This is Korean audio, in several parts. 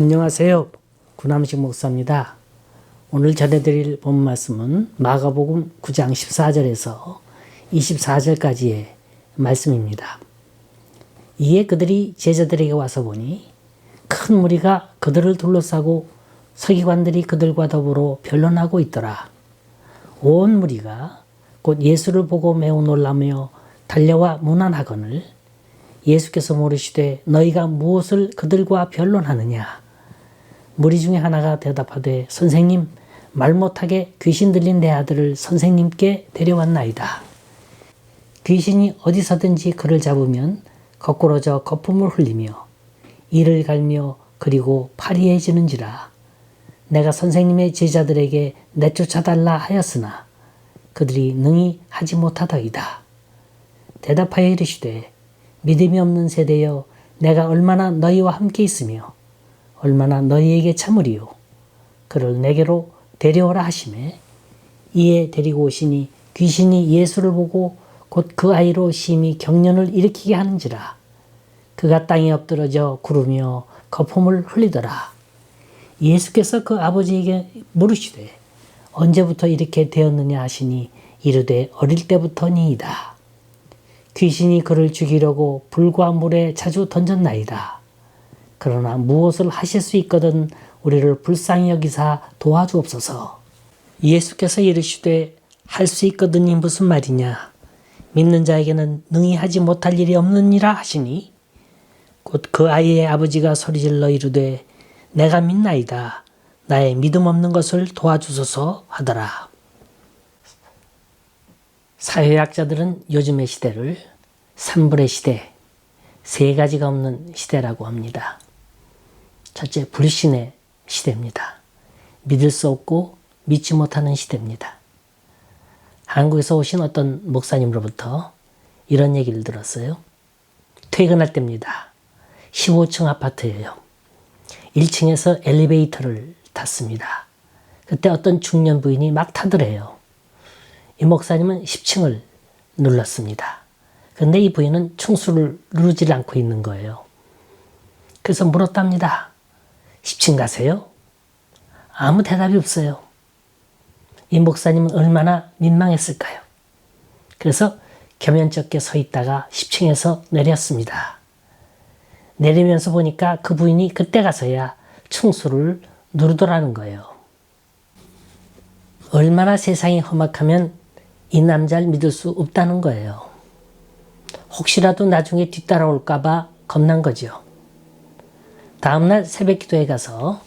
안녕하세요. 구남식 목사입니다. 오늘 전해드릴 본 말씀은 마가복음 9장 14절에서 24절까지의 말씀입니다. 이에 그들이 제자들에게 와서 보니 큰 무리가 그들을 둘러싸고 서기관들이 그들과 더불어 변론하고 있더라. 온 무리가 곧 예수를 보고 매우 놀라며 달려와 문안하거늘 예수께서 물으시되 너희가 무엇을 그들과 변론하느냐 무리 중에 하나가 대답하되 선생님 말 못하게 귀신 들린 내 아들을 선생님께 데려왔나이다. 귀신이 어디서든지 그를 잡으면 거꾸러져 거품을 흘리며 이를 갈며 그리고 파리해지는지라 내가 선생님의 제자들에게 내쫓아달라 하였으나 그들이 능히 하지 못하더이다. 대답하여 이르시되 믿음이 없는 세대여 내가 얼마나 너희와 함께 있으며 얼마나 너희에게 참으리요? 그를 내게로 데려오라 하심에 이에 데리고 오시니 귀신이 예수를 보고 곧 그 아이로 심히 경련을 일으키게 하는지라. 그가 땅에 엎드러져 구르며 거품을 흘리더라. 예수께서 그 아버지에게 물으시되 언제부터 이렇게 되었느냐 하시니 이르되 어릴 때부터니이다. 귀신이 그를 죽이려고 불과 물에 자주 던졌나이다. 그러나 무엇을 하실 수 있거든 우리를 불쌍히 여기사 도와주옵소서. 예수께서 이르시되 할 수 있거든이 무슨 말이냐. 믿는 자에게는 능히 하지 못할 일이 없느니라 하시니 곧 그 아이의 아버지가 소리질러 이르되 내가 믿나이다. 나의 믿음 없는 것을 도와주소서 하더라. 사회학자들은 요즘의 시대를 산불의 시대, 세 가지가 없는 시대라고 합니다. 첫째, 불신의 시대입니다. 믿을 수 없고 믿지 못하는 시대입니다. 한국에서 오신 어떤 목사님으로부터 이런 얘기를 들었어요. 퇴근할 때입니다. 15층 아파트예요. 1층에서 엘리베이터를 탔습니다. 그때 어떤 중년 부인이 막 타더래요. 이 목사님은 10층을 눌렀습니다. 근데 이 부인은 충수를 누르질 않고 있는 거예요. 그래서 물었답니다. 10층 가세요? 아무 대답이 없어요. 이 목사님은 얼마나 민망했을까요? 그래서 겸연쩍게 서 있다가 10층에서 내렸습니다. 내리면서 보니까 그 부인이 그때 가서야 충수를 누르더라는 거예요. 얼마나 세상이 험악하면 이 남자를 믿을 수 없다는 거예요. 혹시라도 나중에 뒤따라올까봐 겁난 거죠. 다음날 새벽 기도에 가서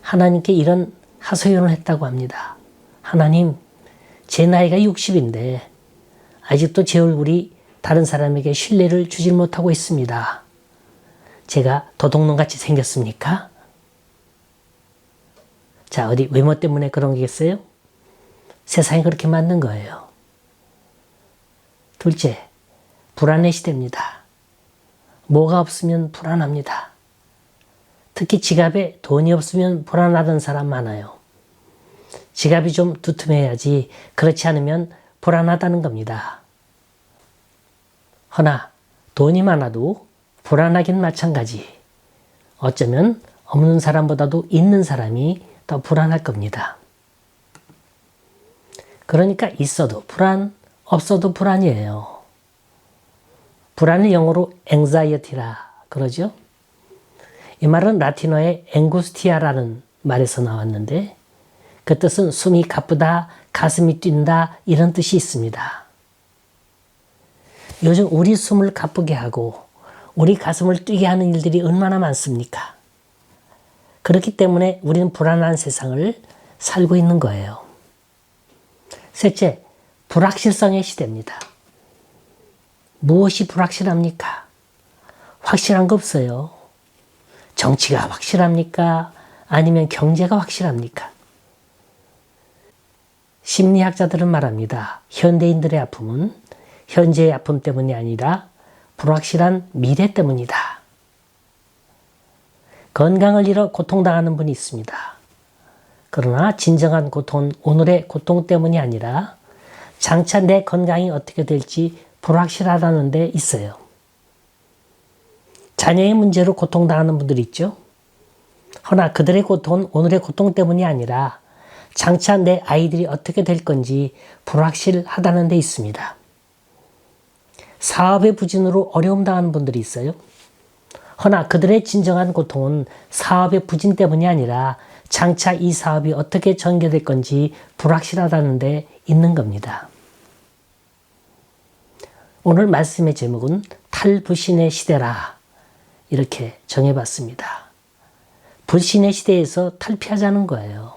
하나님께 이런 하소연을 했다고 합니다. 하나님, 제 나이가 60인데 아직도 제 얼굴이 다른 사람에게 신뢰를 주질 못하고 있습니다. 제가 도둑놈 같이 생겼습니까? 자, 어디 외모 때문에 그런 게겠어요? 세상이 그렇게 맞는 거예요. 둘째, 불안의 시대입니다. 뭐가 없으면 불안합니다. 특히 지갑에 돈이 없으면 불안하던 사람 많아요. 지갑이 좀 두툼해야지 그렇지 않으면 불안하다는 겁니다. 허나 돈이 많아도 불안하긴 마찬가지. 어쩌면 없는 사람보다도 있는 사람이 더 불안할 겁니다. 그러니까 있어도 불안, 없어도 불안이에요. 불안은 영어로 anxiety라 그러죠. 이 말은 라틴어의 앵구스티아라는 말에서 나왔는데 그 뜻은 숨이 가쁘다, 가슴이 뛴다 이런 뜻이 있습니다. 요즘 우리 숨을 가쁘게 하고 우리 가슴을 뛰게 하는 일들이 얼마나 많습니까? 그렇기 때문에 우리는 불안한 세상을 살고 있는 거예요. 셋째, 불확실성의 시대입니다. 무엇이 불확실합니까? 확실한 거 없어요. 정치가 확실합니까? 아니면 경제가 확실합니까? 심리학자들은 말합니다. 현대인들의 아픔은 현재의 아픔 때문이 아니라 불확실한 미래 때문이다. 건강을 잃어 고통당하는 분이 있습니다. 그러나 진정한 고통은 오늘의 고통 때문이 아니라 장차 내 건강이 어떻게 될지 불확실하다는 데 있어요. 자녀의 문제로 고통당하는 분들 있죠. 허나 그들의 고통은 오늘의 고통 때문이 아니라 장차 내 아이들이 어떻게 될 건지 불확실하다는 데 있습니다. 사업의 부진으로 어려움 당하는 분들이 있어요. 허나 그들의 진정한 고통은 사업의 부진 때문이 아니라 장차 이 사업이 어떻게 전개될 건지 불확실하다는 데 있는 겁니다. 오늘 말씀의 제목은 탈불신의 시대라 이렇게 정해봤습니다. 불신의 시대에서 탈피하자는 거예요.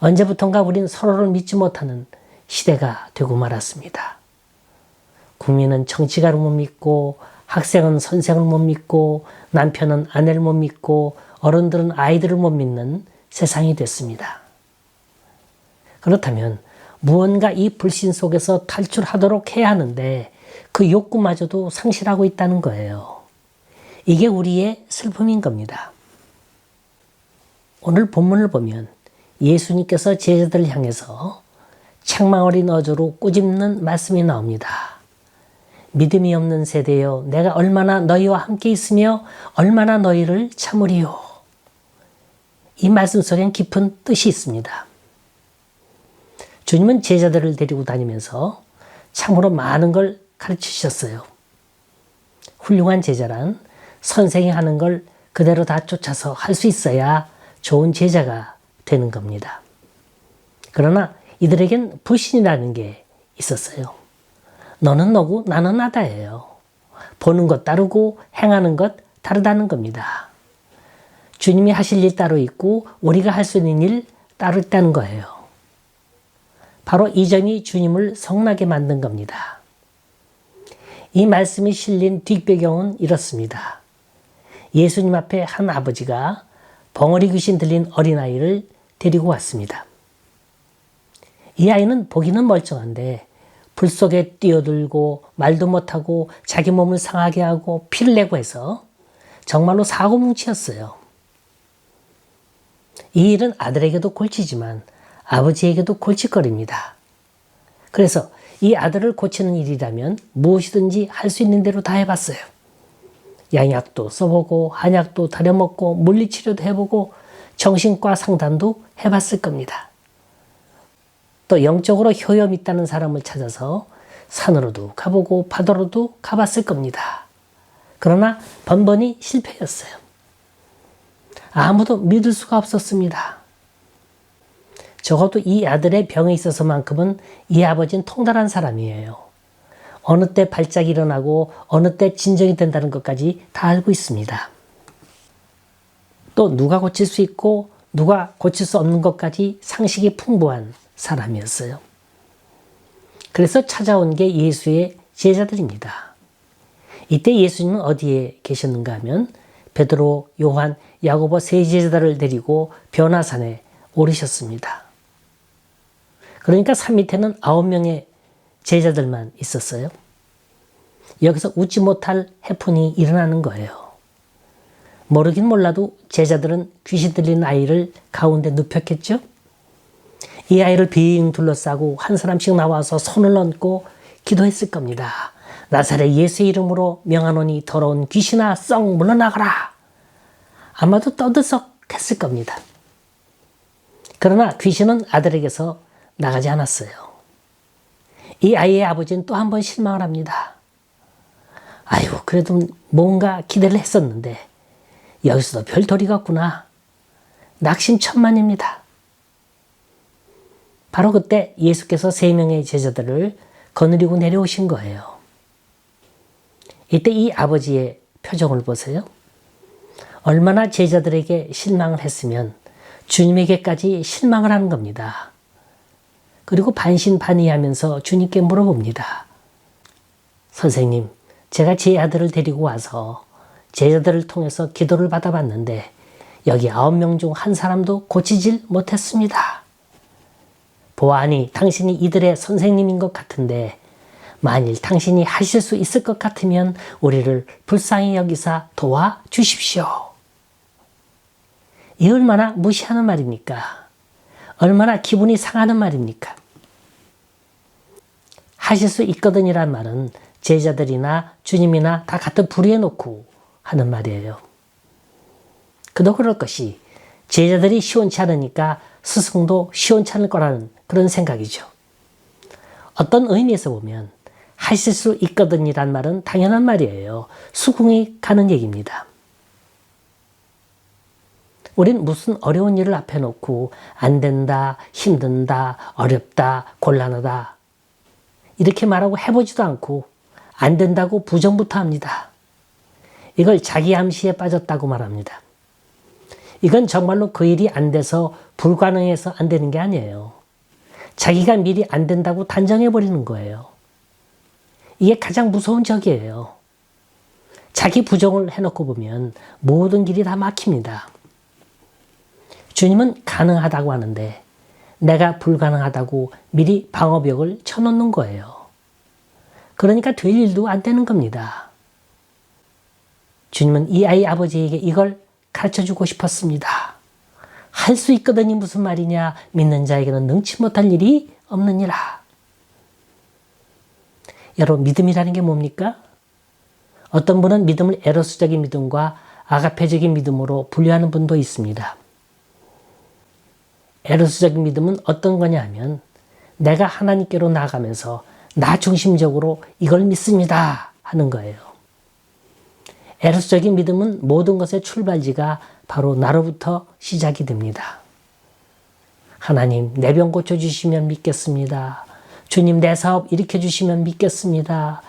언제부턴가 우린 서로를 믿지 못하는 시대가 되고 말았습니다. 국민은 정치가를 못 믿고 학생은 선생을 못 믿고 남편은 아내를 못 믿고 어른들은 아이들을 못 믿는 세상이 됐습니다. 그렇다면 무언가 이 불신 속에서 탈출하도록 해야 하는데 그 욕구마저도 상실하고 있다는 거예요. 이게 우리의 슬픔인 겁니다. 오늘 본문을 보면 예수님께서 제자들을 향해서 책망 어린 어조로 꾸짖는 말씀이 나옵니다. 믿음이 없는 세대여 내가 얼마나 너희와 함께 있으며 얼마나 너희를 참으리요. 이 말씀 속엔 깊은 뜻이 있습니다. 주님은 제자들을 데리고 다니면서 참으로 많은 걸 가르치셨어요. 훌륭한 제자란 선생이 하는 걸 그대로 다 쫓아서 할 수 있어야 좋은 제자가 되는 겁니다. 그러나 이들에겐 불신이라는 게 있었어요. 너는 너고 나는 나다예요. 보는 것 따르고 행하는 것 다르다는 겁니다. 주님이 하실 일 따로 있고 우리가 할 수 있는 일 따로 있다는 거예요. 바로 이 점이 주님을 성나게 만든 겁니다. 이 말씀이 실린 뒷배경은 이렇습니다. 예수님 앞에 한 아버지가 벙어리 귀신 들린 어린아이를 데리고 왔습니다. 이 아이는 보기는 멀쩡한데 불 속에 뛰어들고 말도 못하고 자기 몸을 상하게 하고 피를 내고 해서 정말로 사고뭉치였어요. 이 일은 아들에게도 골치지만 아버지에게도 골칫거립니다. 그래서 이 아들을 고치는 일이라면 무엇이든지 할 수 있는 대로 다 해봤어요. 양약도 써보고 한약도 다려먹고 물리치료도 해보고 정신과 상담도 해봤을 겁니다. 또 영적으로 효염 있다는 사람을 찾아서 산으로도 가보고 바다로도 가봤을 겁니다. 그러나 번번이 실패였어요. 아무도 믿을 수가 없었습니다. 적어도 이 아들의 병에 있어서만큼은 이 아버지는 통달한 사람이에요. 어느 때 발작이 일어나고 어느 때 진정이 된다는 것까지 다 알고 있습니다. 또 누가 고칠 수 있고 누가 고칠 수 없는 것까지 상식이 풍부한 사람이었어요. 그래서 찾아온 게 예수의 제자들입니다. 이때 예수님은 어디에 계셨는가 하면 베드로, 요한, 야고보 세 제자들을 데리고 변화산에 오르셨습니다. 그러니까 산 밑에는 아홉 명의 제자들만 있었어요. 여기서 웃지 못할 해프닝이 일어나는 거예요. 모르긴 몰라도 제자들은 귀신 들린 아이를 가운데 눕혔겠죠? 이 아이를 빙 둘러싸고 한 사람씩 나와서 손을 얹고 기도했을 겁니다. 나사렛 예수 이름으로 명하노니 더러운 귀신아 썩 물러나가라. 아마도 떠들썩했을 겁니다. 그러나 귀신은 아들에게서 나가지 않았어요. 이 아이의 아버지는 또 한 번 실망을 합니다. 아유, 그래도 뭔가 기대를 했었는데, 여기서도 별도리 같구나. 낙심천만입니다. 바로 그때 예수께서 세 명의 제자들을 거느리고 내려오신 거예요. 이때 이 아버지의 표정을 보세요. 얼마나 제자들에게 실망을 했으면 주님에게까지 실망을 하는 겁니다. 그리고 반신반의하면서 주님께 물어봅니다. 선생님, 제가 제 아들을 데리고 와서 제자들을 통해서 기도를 받아봤는데 여기 아홉 명 중 한 사람도 고치질 못했습니다. 보아하니 당신이 이들의 선생님인 것 같은데 만일 당신이 하실 수 있을 것 같으면 우리를 불쌍히 여기사 도와 주십시오. 이 얼마나 무시하는 말입니까? 얼마나 기분이 상하는 말입니까? 하실 수 있거든이란 말은 제자들이나 주님이나 다 같은 부리에 놓고 하는 말이에요. 그도 그럴 것이 제자들이 시원치 않으니까 스승도 시원치 않을 거라는 그런 생각이죠. 어떤 의미에서 보면 하실 수 있거든이란 말은 당연한 말이에요. 수긍이 가는 얘기입니다. 우린 무슨 어려운 일을 앞에 놓고 안 된다, 힘든다, 어렵다, 곤란하다 이렇게 말하고 해보지도 않고 안 된다고 부정부터 합니다. 이걸 자기 암시에 빠졌다고 말합니다. 이건 정말로 그 일이 안 돼서 불가능해서 안 되는 게 아니에요. 자기가 미리 안 된다고 단정해 버리는 거예요. 이게 가장 무서운 적이에요. 자기 부정을 해놓고 보면 모든 길이 다 막힙니다. 주님은 가능하다고 하는데 내가 불가능하다고 미리 방어벽을 쳐놓는 거예요. 그러니까 될 일도 안 되는 겁니다. 주님은 이 아이 아버지에게 이걸 가르쳐 주고 싶었습니다. 할 수 있거든이 무슨 말이냐? 믿는 자에게는 능치 못할 일이 없느니라. 여러분, 믿음이라는 게 뭡니까? 어떤 분은 믿음을 에로스적인 믿음과 아가페적인 믿음으로 분류하는 분도 있습니다. 에로스적인 믿음은 어떤 거냐 하면 내가 하나님께로 나아가면서 나 중심적으로 이걸 믿습니다 하는 거예요. 에로스적인 믿음은 모든 것의 출발지가 바로 나로부터 시작이 됩니다. 하나님, 내 병 고쳐주시면 믿겠습니다. 주님, 내 사업 일으켜 주시면 믿겠습니다.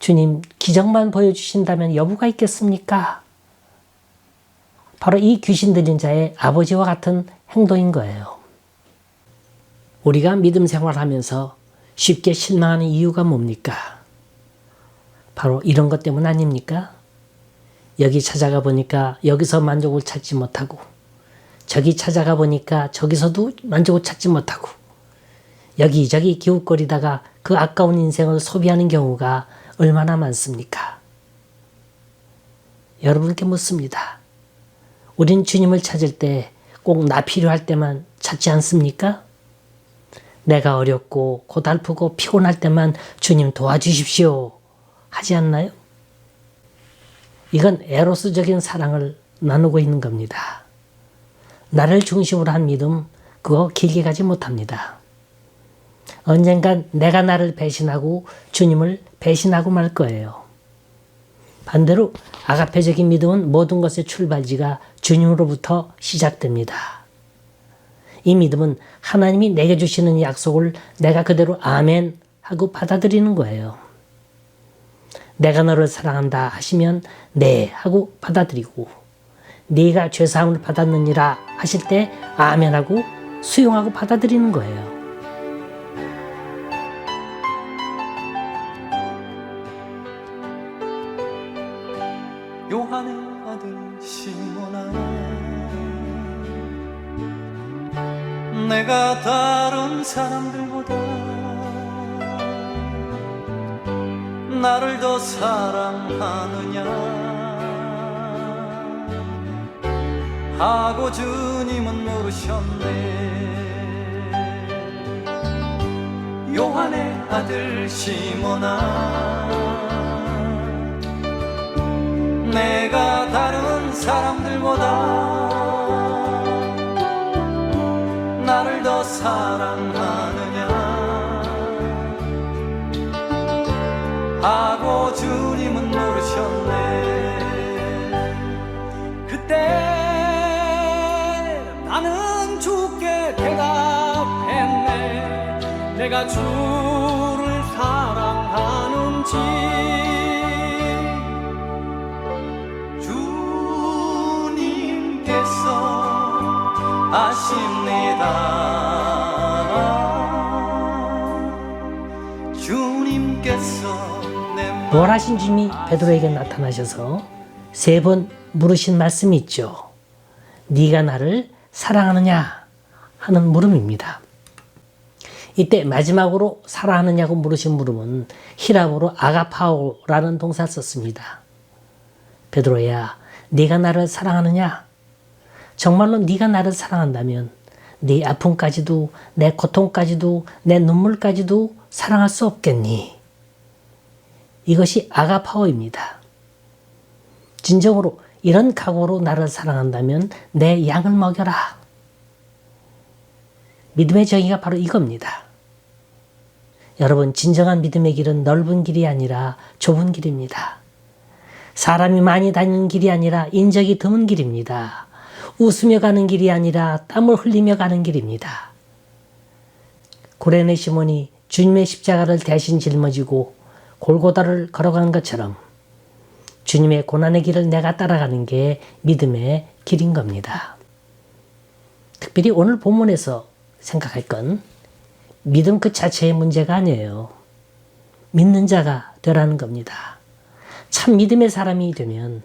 주님, 기적만 보여주신다면 여부가 있겠습니까? 바로 이 귀신 들린 자의 아버지와 같은 행동인 거예요. 우리가 믿음 생활하면서 쉽게 실망하는 이유가 뭡니까? 바로 이런 것 때문 아닙니까? 여기 찾아가 보니까 여기서 만족을 찾지 못하고 저기 찾아가 보니까 저기서도 만족을 찾지 못하고 여기저기 기웃거리다가 그 아까운 인생을 소비하는 경우가 얼마나 많습니까? 여러분께 묻습니다. 우린 주님을 찾을 때 꼭 나 필요할 때만 찾지 않습니까? 내가 어렵고 고달프고 피곤할 때만 주님 도와주십시오. 하지 않나요? 이건 에로스적인 사랑을 나누고 있는 겁니다. 나를 중심으로 한 믿음, 그거 길게 가지 못합니다. 언젠간 내가 나를 배신하고 주님을 배신하고 말 거예요. 반대로 아가페적인 믿음은 모든 것의 출발지가 주님으로부터 시작됩니다. 이 믿음은 하나님이 내게 주시는 약속을 내가 그대로 아멘 하고 받아들이는 거예요. 내가 너를 사랑한다 하시면 네 하고 받아들이고 네가 죄 사함을 받았느니라 하실 때 아멘 하고 수용하고 받아들이는 거예요. 시몬아 내가 다른 사람들보다 나를 더 사랑하느냐. 하고 주님은 물으셨네. 그때 나는 주께 대답했네. 내가 주 부활하신 주님이 베드로에게 나타나셔서 세 번 물으신 말씀이 있죠. 네가 나를 사랑하느냐 하는 물음입니다. 이때 마지막으로 사랑하느냐고 물으신 물음은 히랍어로 아가파오라는 동사 썼습니다. 베드로야, 네가 나를 사랑하느냐? 정말로 네가 나를 사랑한다면 네 아픔까지도 내 고통까지도 내 눈물까지도 사랑할 수 없겠니? 이것이 아가파오입니다. 진정으로 이런 각오로 나를 사랑한다면 내 양을 먹여라. 믿음의 정의가 바로 이겁니다. 여러분, 진정한 믿음의 길은 넓은 길이 아니라 좁은 길입니다. 사람이 많이 다니는 길이 아니라 인적이 드문 길입니다. 웃으며 가는 길이 아니라 땀을 흘리며 가는 길입니다. 고레네 시몬이 주님의 십자가를 대신 짊어지고 골고다를 걸어간 것처럼 주님의 고난의 길을 내가 따라가는 게 믿음의 길인 겁니다. 특별히 오늘 본문에서 생각할 건 믿음 그 자체의 문제가 아니에요. 믿는 자가 되라는 겁니다. 참 믿음의 사람이 되면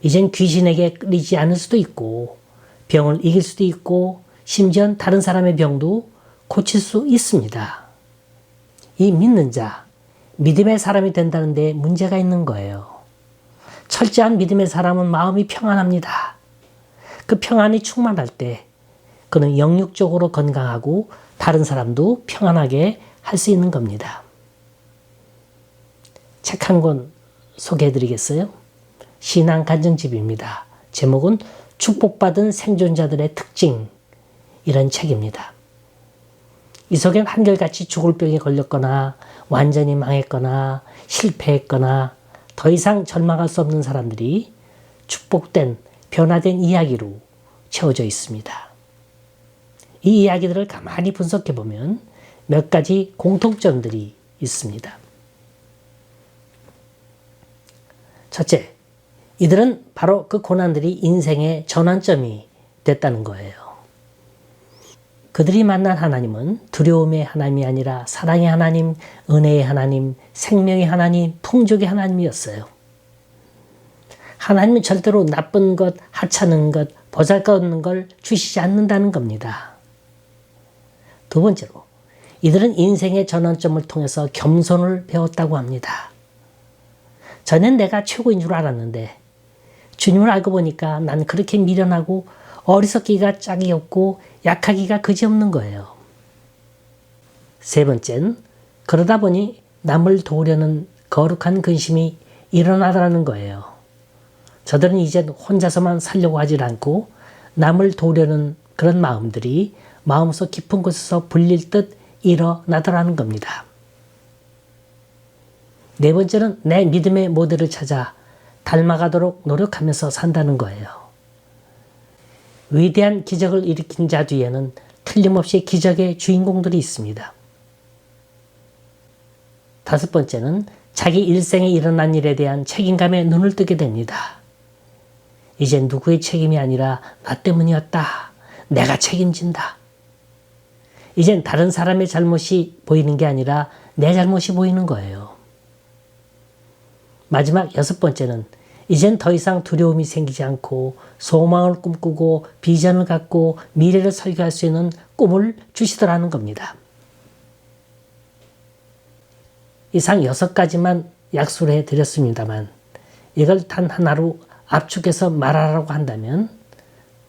이젠 귀신에게 끌리지 않을 수도 있고 병을 이길 수도 있고 심지어 다른 사람의 병도 고칠 수 있습니다. 이 믿는 자, 믿음의 사람이 된다는데 문제가 있는 거예요. 철저한 믿음의 사람은 마음이 평안합니다. 그 평안이 충만할 때 그는 영육적으로 건강하고 다른 사람도 평안하게 할 수 있는 겁니다. 책 한 권 소개해 드리겠어요? 신앙 간증집입니다. 제목은 축복받은 생존자들의 특징 이런 책입니다. 이 속엔 한결같이 죽을 병에 걸렸거나 완전히 망했거나 실패했거나 더 이상 절망할 수 없는 사람들이 축복된 변화된 이야기로 채워져 있습니다. 이 이야기들을 가만히 분석해 보면 몇 가지 공통점들이 있습니다. 첫째, 이들은 바로 그 고난들이 인생의 전환점이 됐다는 거예요. 그들이 만난 하나님은 두려움의 하나님이 아니라 사랑의 하나님, 은혜의 하나님, 생명의 하나님, 풍족의 하나님이었어요. 하나님은 절대로 나쁜 것, 하찮은 것, 보잘 것 없는 걸 주시지 않는다는 겁니다. 두 번째로, 이들은 인생의 전환점을 통해서 겸손을 배웠다고 합니다. 전엔 내가 최고인 줄 알았는데, 주님을 알고 보니까 난 그렇게 미련하고 어리석기가 짝이 없고 약하기가 그지없는 거예요. 세 번째는 그러다 보니 남을 도우려는 거룩한 근심이 일어나더라는 거예요. 저들은 이제 혼자서만 살려고 하질 않고 남을 도우려는 그런 마음들이 마음속 깊은 곳에서 불릴 듯 일어나더라는 겁니다. 네 번째는 내 믿음의 모델을 찾아 닮아가도록 노력하면서 산다는 거예요. 위대한 기적을 일으킨 자 뒤에는 틀림없이 기적의 주인공들이 있습니다. 다섯 번째는 자기 일생에 일어난 일에 대한 책임감에 눈을 뜨게 됩니다. 이제 누구의 책임이 아니라 나 때문이었다. 내가 책임진다. 이젠 다른 사람의 잘못이 보이는 게 아니라 내 잘못이 보이는 거예요. 마지막 여섯 번째는 이젠 더 이상 두려움이 생기지 않고 소망을 꿈꾸고 비전을 갖고 미래를 설계할 수 있는 꿈을 주시더라는 겁니다. 이상 여섯 가지만 약수를 해 드렸습니다만 이걸 단 하나로 압축해서 말하라고 한다면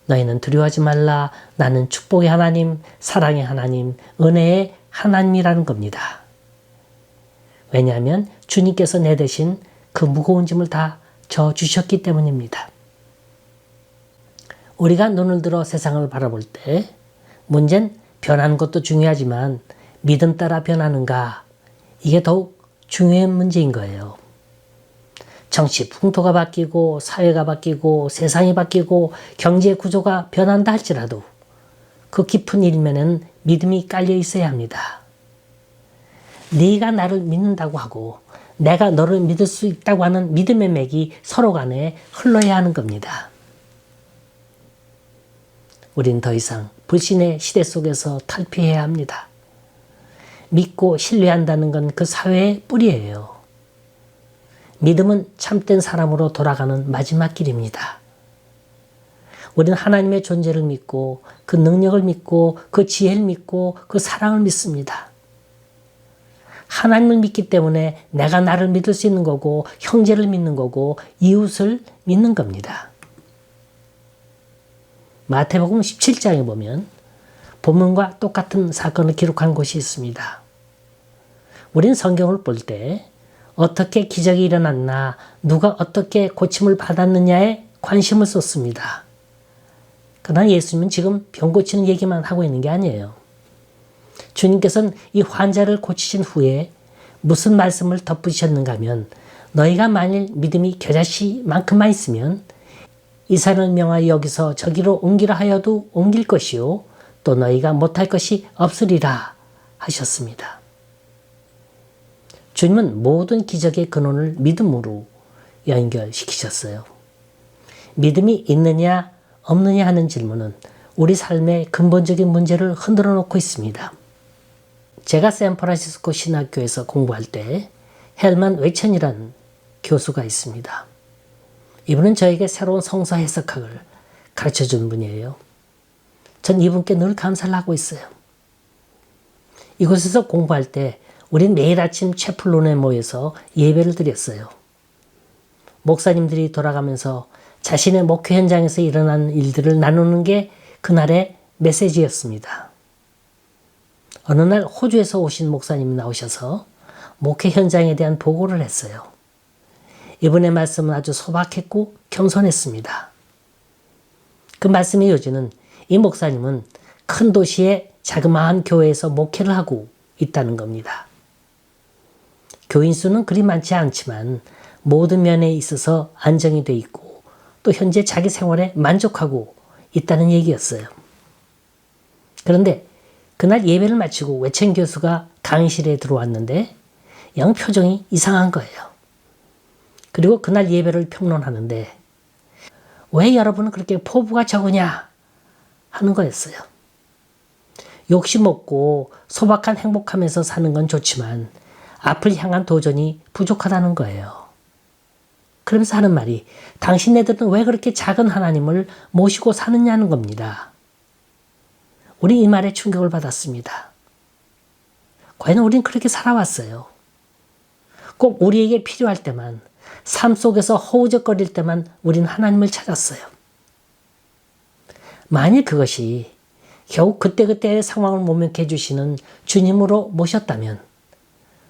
너희는 두려워하지 말라. 나는 축복의 하나님, 사랑의 하나님, 은혜의 하나님이라는 겁니다. 왜냐하면 주님께서 내 대신 그 무거운 짐을 다 져 주셨기 때문입니다. 우리가 눈을 들어 세상을 바라볼 때 문제는 변하는 것도 중요하지만 믿음 따라 변하는가 이게 더욱 중요한 문제인 거예요. 정치 풍토가 바뀌고 사회가 바뀌고 세상이 바뀌고 경제 구조가 변한다 할지라도 그 깊은 일면에는 믿음이 깔려 있어야 합니다. 네가 나를 믿는다고 하고 내가 너를 믿을 수 있다고 하는 믿음의 맥이 서로 간에 흘러야 하는 겁니다. 우린 더 이상 불신의 시대 속에서 탈피해야 합니다. 믿고 신뢰한다는 건 그 사회의 뿌리예요. 믿음은 참된 사람으로 돌아가는 마지막 길입니다. 우리는 하나님의 존재를 믿고 그 능력을 믿고 그 지혜를 믿고 그 사랑을 믿습니다. 하나님을 믿기 때문에 내가 나를 믿을 수 있는 거고 형제를 믿는 거고 이웃을 믿는 겁니다. 마태복음 17장에 보면 본문과 똑같은 사건을 기록한 곳이 있습니다. 우린 성경을 볼 때 어떻게 기적이 일어났나, 누가 어떻게 고침을 받았느냐에 관심을 쏟습니다. 그러나 예수님은 지금 병 고치는 얘기만 하고 있는 게 아니에요. 주님께서는 이 환자를 고치신 후에 무슨 말씀을 덧붙이셨는가 하면 너희가 만일 믿음이 겨자씨만큼만 있으면 이 산을 명하여 여기서 저기로 옮기라 하여도 옮길 것이요 또 너희가 못할 것이 없으리라 하셨습니다. 주님은 모든 기적의 근원을 믿음으로 연결시키셨어요. 믿음이 있느냐 없느냐 하는 질문은 우리 삶의 근본적인 문제를 흔들어 놓고 있습니다. 제가 샌프란시스코 신학교에서 공부할 때 헬만 웨천이라는 교수가 있습니다. 이분은 저에게 새로운 성서 해석학을 가르쳐 준 분이에요. 전 이분께 늘 감사를 하고 있어요. 이곳에서 공부할 때 우린 매일 아침 채플론에 모여서 예배를 드렸어요. 목사님들이 돌아가면서 자신의 목회 현장에서 일어난 일들을 나누는 게 그날의 메시지였습니다. 어느 날 호주에서 오신 목사님이 나오셔서 목회 현장에 대한 보고를 했어요. 이분의 말씀은 아주 소박했고 겸손했습니다. 그 말씀의 요지는 이 목사님은 큰 도시의 자그마한 교회에서 목회를 하고 있다는 겁니다. 교인 수는 그리 많지 않지만 모든 면에 있어서 안정이 돼 있고 또 현재 자기 생활에 만족하고 있다는 얘기였어요. 그런데 그날 예배를 마치고 외첸 교수가 강의실에 들어왔는데 영 표정이 이상한 거예요. 그리고 그날 예배를 평론하는데 왜 여러분은 그렇게 포부가 적으냐 하는 거였어요. 욕심 없고 소박한 행복하면서 사는 건 좋지만 앞을 향한 도전이 부족하다는 거예요. 그러면서 하는 말이 당신네들은 왜 그렇게 작은 하나님을 모시고 사느냐는 겁니다. 우리 이 말에 충격을 받았습니다. 과연 우린 그렇게 살아왔어요. 꼭 우리에게 필요할 때만, 삶 속에서 허우적거릴 때만 우린 하나님을 찾았어요. 만일 그것이 겨우 그때그때의 상황을 모면케 해주시는 주님으로 모셨다면,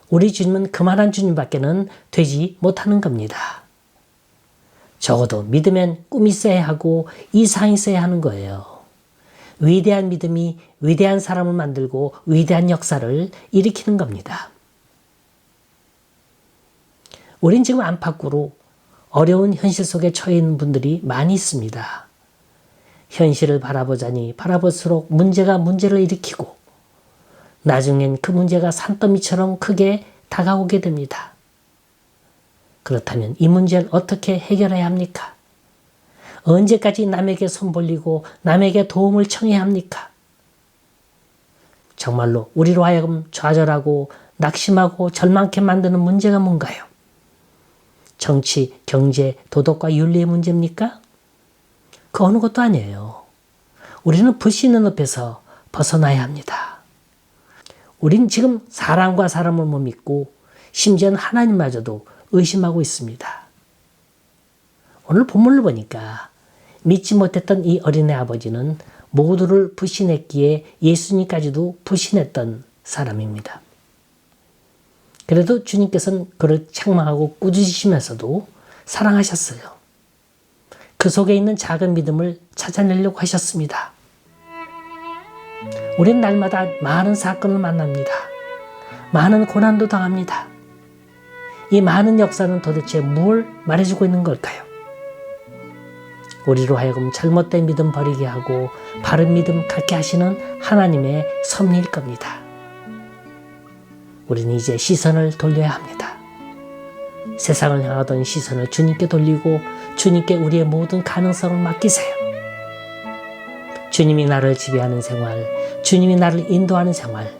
우리 주님은 그만한 주님밖에는 되지 못하는 겁니다. 적어도 믿으면 꿈이 있어야 하고 이상이 있어야 하는 거예요. 위대한 믿음이 위대한 사람을 만들고 위대한 역사를 일으키는 겁니다. 우린 지금 안팎으로 어려운 현실 속에 처해 있는 분들이 많이 있습니다. 현실을 바라보자니 바라볼수록 문제가 문제를 일으키고 나중엔 그 문제가 산더미처럼 크게 다가오게 됩니다. 그렇다면 이 문제를 어떻게 해결해야 합니까? 언제까지 남에게 손 벌리고 남에게 도움을 청해야 합니까? 정말로 우리로 하여금 좌절하고 낙심하고 절망케 만드는 문제가 뭔가요? 정치, 경제, 도덕과 윤리의 문제입니까? 그 어느 것도 아니에요. 우리는 불신의 늪에서 벗어나야 합니다. 우린 지금 사람과 사람을 못 믿고 심지어는 하나님마저도 의심하고 있습니다. 오늘 본문을 보니까 믿지 못했던 이 어린애 아버지는 모두를 불신했기에 예수님까지도 불신했던 사람입니다. 그래도 주님께서는 그를 책망하고 꾸짖으시면서도 사랑하셨어요. 그 속에 있는 작은 믿음을 찾아내려고 하셨습니다. 우린 날마다 많은 사건을 만납니다. 많은 고난도 당합니다. 이 많은 역사는 도대체 뭘 말해주고 있는 걸까요? 우리로 하여금 잘못된 믿음 버리게 하고 바른 믿음 갖게 하시는 하나님의 섭리일 겁니다. 우리는 이제 시선을 돌려야 합니다. 세상을 향하던 시선을 주님께 돌리고 주님께 우리의 모든 가능성을 맡기세요. 주님이 나를 지배하는 생활, 주님이 나를 인도하는 생활,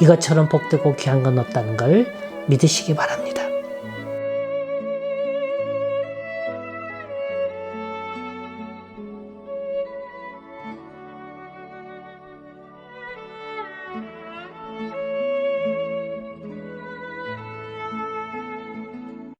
이것처럼 복되고 귀한 건 없다는 걸 믿으시기 바랍니다.